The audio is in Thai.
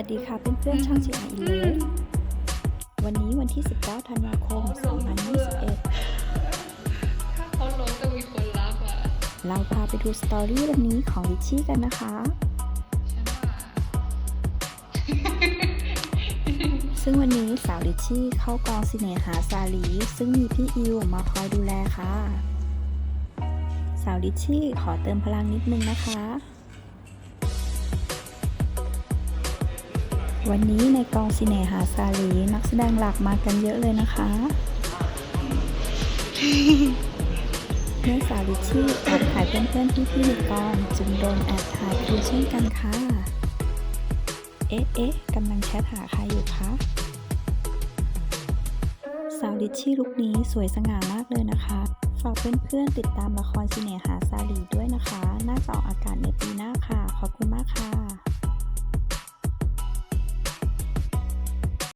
วัสดีค่ะเพื่อนๆช่าง GR e l e วันนี้วันที่ 19 ธันวาคม 2021 ถ้าเขาล้มจะมีคนรับอะ เราพาไปดูสตอรี่วันนี้ของลิชชี่กันนะคะฉันว่าซึ่งวันนี้สาวลิชชี่เข้ากองสิเนหาสาลี ซึ่งมีพี่อิวมาคอยดูแลค่ะ สาวลิชชี่ขอเติมพลังนิดนึงนะคะ วันนี้ในกองสิเนหาซาลีนักแสดงหลักมากันเยอะเลยนะคะเมื่อสาวิชี่แอบถ่ายเพื่อนๆพี่ทีมกองจึงโดนแอบถ่ายคือเช่นกันค่ะ เอ๊ะเอ๊ะกำลังแชทหาใครอยู่คะสาวิชี่ลุคนี้สวยสง่ามากเลยนะคะ ฝากเพื่อนๆติดตามละครซีเนหาซาลีด้วยนะคะ น่าจะออกอากาศในปีหน้าค่ะ